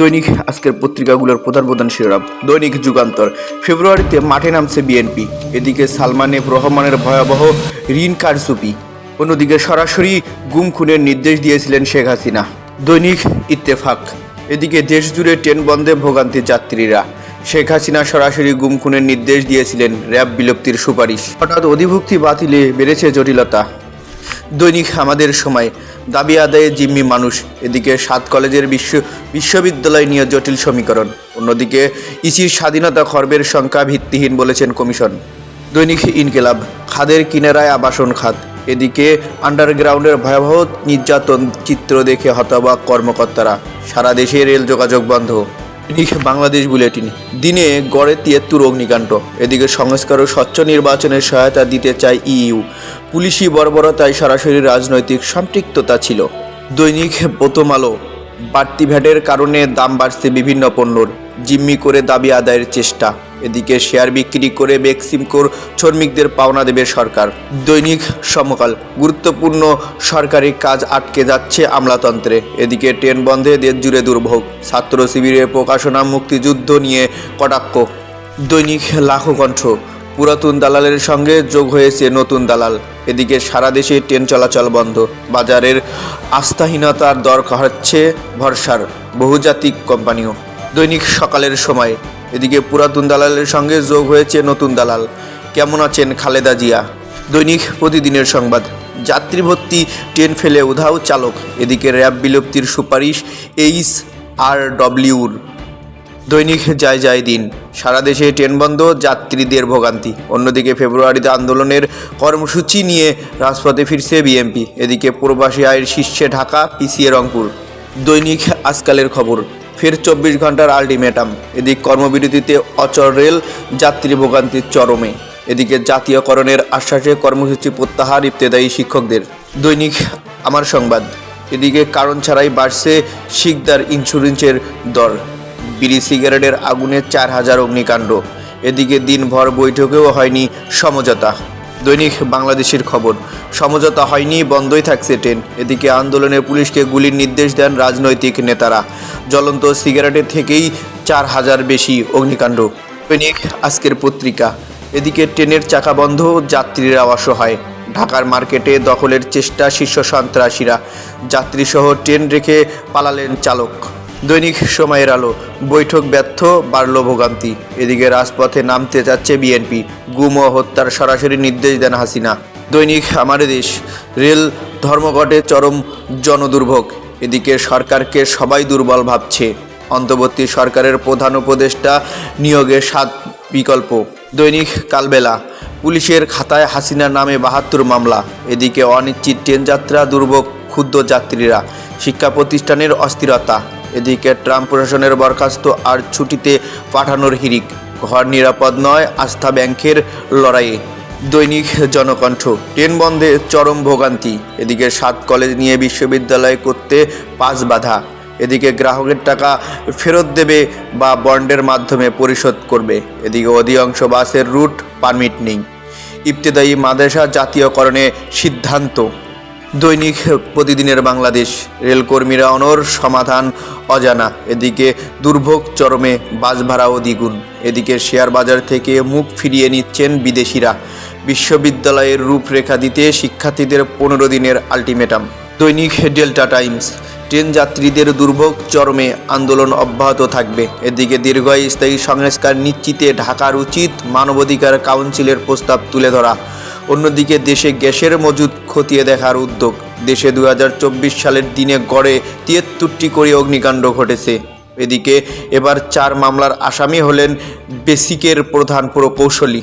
দৈনিক আজকের পত্রিকাগুলোর প্রধান প্রধান শিরোনাম। দৈনিক যুগান্তর। ফেব্রুয়ারিতে মাঠে নামছে বিএনপি। এদিকে সালমানে রহমানের ভয়াবহ ঋণ কারচুপি। অন্যদিকে সরাসরি গুম খুনের নির্দেশ দিয়েছিলেন শেখ হাসিনা। দৈনিক ইত্তেফাক। এদিকে দেশ জুড়ে ট্রেন বন্ধে ভোগান্তি যাত্রীরা। শেখ হাসিনা সরাসরি গুম খুনের নির্দেশ দিয়েছিলেন র্যাব বিলুপ্তির সুপারিশ। হঠাৎ অধিভুক্তি বাতিলে বেড়েছে জটিলতা। দৈনিক আমাদের সময়। দাবি আদায়ে জিম্মি মানুষ। এদিকে সাত কলেজের বিশ্ব বিশ্ববিদ্যালয় নিয়ে জটিল সমীকরণ। অন্যদিকে ইসির স্বাধীনতা খর্বের সংখ্যা ভিত্তিহীন বলেছেন কমিশন। দৈনিক ইনকেলাব, খাদের কিনারায় আবাসন খাত। এদিকে আন্ডারগ্রাউন্ডের ভয়াবহ নির্যাতন চিত্র দেখে হতবাক কর্মকর্তারা। সারা দেশে রেল যোগাযোগ বন্ধ। বাংলাদেশ বুলেটিন। দিনে গড়ে তিয়াত্তর অগ্নিকাণ্ড। এদিকে সংস্কার ও স্বচ্ছ নির্বাচনের সহায়তা দিতে চায় ইইউ। পুলিশি বর্বরতায় সরাসরি রাজনৈতিক সম্পৃক্ততা ছিল। দৈনিক প্রথম আলো। বাড়তি ভ্যাটের কারণে দাম বাড়ছে বিভিন্ন পণ্যর। জিম্মি করে দাবি আদায়ের চেষ্টা। এদিকে শেয়ার বিক্রি করে বেক্সিমকোর শ্রমিকদের পাওনা দেবে সরকার। দৈনিক সমকাল, গুরুত্বপূর্ণ সরকারি কাজ আটকে যাচ্ছে আমলাতন্ত্রে। এদিকে ট্রেন বন্ধে দেশ জুড়ে দুর্ভোগ, ছাত্র শিবিরের প্রকাশনা মুক্তিযুদ্ধ নিয়ে কটাক্ষ। দৈনিক লাখো কণ্ঠ, পুরাতন দালালের সঙ্গে যোগ হয়েছে নতুন দালাল। এদিকে সারা দেশে ট্রেন চলাচল বন্ধ, বাজারের আস্থাহীনতার দর হচ্ছে ভরসার বহুজাতিক কোম্পানিও। দৈনিক সকালের সময়। এদিকে পুরাতন দালালের সঙ্গে যোগ হয়েছে নতুন দালাল। কেমন আছেন খালেদা জিয়া? দৈনিক প্রতিদিনের সংবাদ। যাত্রী ভর্তি, ট্রেন ফেলে উধাও চালক। এদিকে র্যাব বিলুপ্তির সুপারিশ এইচ আর ডব্লিউর। দৈনিক যায় যায় দিন। সারা দেশে ট্রেন বন্ধ, যাত্রীদের ভোগান্তি। অন্যদিকে ফেব্রুয়ারিতে আন্দোলনের কর্মসূচি নিয়ে রাজপথে ফিরছে বিএমপি এদিকে প্রবাসী আয়ের শীর্ষে ঢাকা পিসিএ রংপুর। দৈনিক আজকালের খবর। ফের চব্বিশ ঘণ্টার আলটিমেটাম। এদিক কর্মবিরতিতে অচল রেল, যাত্রী ভোগান্তির চরমে। এদিকে জাতীয়করণের আশ্বাসে কর্মসূচি প্রত্যাহার ইবতেদায়ী শিক্ষকদের। দৈনিক আমার সংবাদ। এদিকে কারণ ছাড়াই বাড়ছে শিকদার ইন্স্যুরেন্সের দর। বিড়ি সিগারেটের আগুনে চার হাজার অগ্নিকাণ্ড। এদিকে দিনভর বৈঠকেও হয়নি সমঝোতা। দৈনিক বাংলাদেশের খবর। সমঝোতা হয়নি, বন্ধই থাকছে ট্রেন। এদিকে আন্দোলনে পুলিশকে গুলির নির্দেশ দেন রাজনৈতিক নেতারা। জ্বলন্ত সিগারেটের থেকেই চার হাজার বেশি অগ্নিকাণ্ড। দৈনিক আজকের পত্রিকা। এদিকে ট্রেনের চাকা বন্ধ, যাত্রীরা অসহায়। ঢাকার মার্কেটে দখলের চেষ্টা শীর্ষ সন্ত্রাসীরা। যাত্রীসহ ট্রেন রেখে পালালেন চালক। দৈনিক সময়ের আলো। বৈঠক ব্যর্থ, বাড়ল ভোগান্তি। এদিকে রাজপথে নামতে যাচ্ছে বিএনপি। গুম ও হত্যার সরাসরি নির্দেশ দেন হাসিনা। দৈনিক আমার দেশ। রেল ধর্মঘটে চরম জনদুর্ভোগ। এদিকে সরকারকে সবাই দুর্বল ভাবছে। অন্তর্বর্তী সরকারের প্রধান উপদেষ্টা নিয়োগে সাত বিকল্প। দৈনিক কালবেলা। পুলিশের খাতায় হাসিনার নামে বাহাত্তর মামলা। এদিকে অনিশ্চিত ট্রেন যাত্রা, দুর্ভোগ ক্ষুদ্র যাত্রীরা। শিক্ষা প্রতিষ্ঠানের অস্থিরতা। এদিকে ট্রাম্প প্রশাসনের বরখাস্ত আর ছুটিতে পাঠানোর হিরিক ঘর নিরাপদ নয়, আস্থা ব্যাংকের লড়াইয়ে। দৈনিক জনকণ্ঠ, ট্রেন বন্ধে চরম ভোগান্তি। এদিকে সাত কলেজ নিয়ে বিশ্ববিদ্যালয় করতে পাঁচ বাধা। এদিকে গ্রাহকের টাকা ফেরত দেবে বা বন্ডের মাধ্যমে পরিশোধ করবে। এদিকে অধিকাংশ বাসের রুট পারমিট নেই। ইবতেদায়ী মাদ্রাসা জাতীয়করণে সিদ্ধান্ত। দৈনিক প্রতিদিনের বাংলাদেশ, রেলকর্মীরা অনর সমাধান অজানা। এদিকে দুর্ভোগ চরমে বাস ভাড়াও দ্বিগুণ। এদিকে শেয়ার বাজার থেকে মুখ ফিরিয়ে নিচ্ছেন বিদেশিরা। বিশ্ববিদ্যালয়ের রূপরেখা দিতে শিক্ষার্থীদের পনেরো দিনের আলটিমেটাম। দৈনিক ডেল্টা টাইমস, ট্রেন যাত্রীদের দুর্ভোগ চরমে আন্দোলন অব্যাহত থাকবে। এদিকে দীর্ঘস্থায়ী সংস্কার নিশ্চিতে ঢাকার উচিত মানবাধিকার কাউন্সিলের প্রস্তাব তুলে ধরা। অন্যদিকে দেশে গ্যাসের মজুদ খতিয়ে দেখার উদ্যোগ। দেশে দুই হাজার চব্বিশ সালের দিনে গড়ে তিয়াত্তরটি করে অগ্নিকাণ্ড ঘটেছে। এদিকে এবার চার মামলার আসামি হলেন বেসিকের প্রধান প্রকৌশলী।